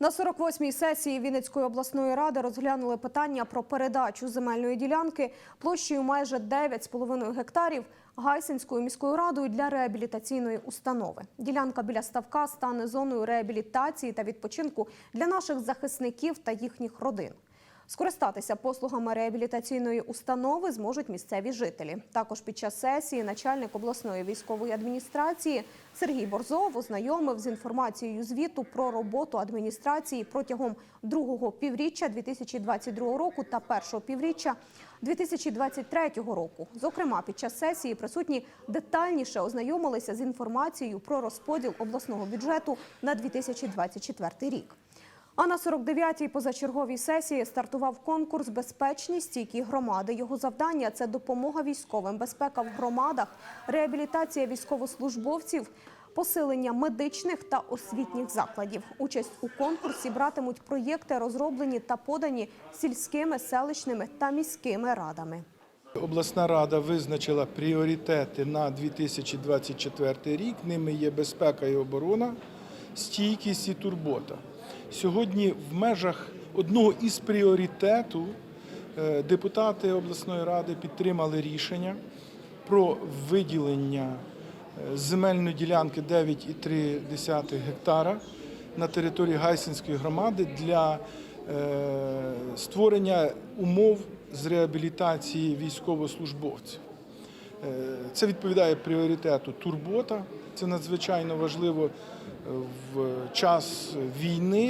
На 48-й сесії Вінницької обласної ради розглянули питання про передачу земельної ділянки площею майже 9,5 гектарів Гайсинською міською радою для реабілітаційної установи. Ділянка біля ставка стане зоною реабілітації та відпочинку для наших захисників та їхніх родин. Скористатися послугами реабілітаційної установи зможуть місцеві жителі. Також під час сесії начальник обласної військової адміністрації Сергій Борзов ознайомив з інформацією звіту про роботу адміністрації протягом другого півріччя 2022 року та першого півріччя 2023 року. Зокрема, під час сесії присутні детальніше ознайомилися з інформацією про розподіл обласного бюджету на 2024 рік. А на 49-й позачерговій сесії стартував конкурс «Безпечні стійкі громади». Його завдання – це допомога військовим, безпека в громадах, реабілітація військовослужбовців, посилення медичних та освітніх закладів. Участь у конкурсі братимуть проєкти, розроблені та подані сільськими, селищними та міськими радами. Обласна рада визначила пріоритети на 2024 рік. Ними є безпека і оборона, стійкість і турбота. Сьогодні в межах одного із пріоритету е, депутати обласної ради підтримали рішення про виділення е, земельної ділянки 9,3 гектара на території Гайсинської громади для е, створення умов з реабілітації військовослужбовців. Це відповідає пріоритету турбота. Це надзвичайно важливо в час війни.